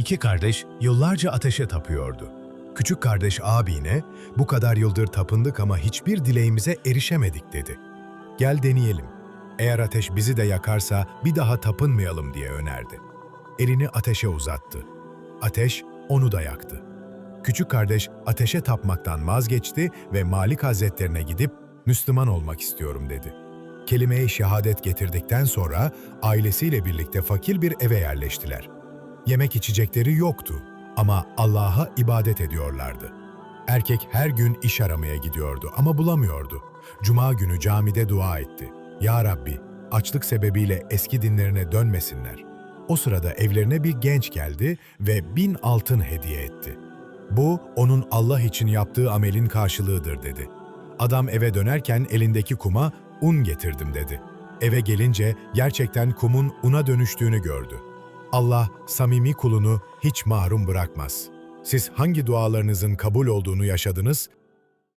İki kardeş yıllarca ateşe tapıyordu. Küçük kardeş abine, bu kadar yıldır tapındık ama hiçbir dileğimize erişemedik dedi. Gel deneyelim. Eğer ateş bizi de yakarsa bir daha tapınmayalım diye önerdi. Elini ateşe uzattı. Ateş onu da yaktı. Küçük kardeş ateşe tapmaktan vazgeçti ve Malik Hazretlerine gidip Müslüman olmak istiyorum dedi. Kelime-i şehadet getirdikten sonra ailesiyle birlikte fakir bir eve yerleştiler. Yemek içecekleri yoktu ama Allah'a ibadet ediyorlardı. Erkek her gün iş aramaya gidiyordu ama bulamıyordu. Cuma günü camide dua etti. Ya Rabbi, açlık sebebiyle eski dinlerine dönmesinler. O sırada evlerine bir genç geldi ve bin altın hediye etti. Bu, onun Allah için yaptığı amelin karşılığıdır dedi. Adam eve dönerken elindeki kuma un getirdim dedi. Eve gelince gerçekten kumun una dönüştüğünü gördü. Allah samimi kulunu hiç mahrum bırakmaz. Siz hangi dualarınızın kabul olduğunu yaşadınız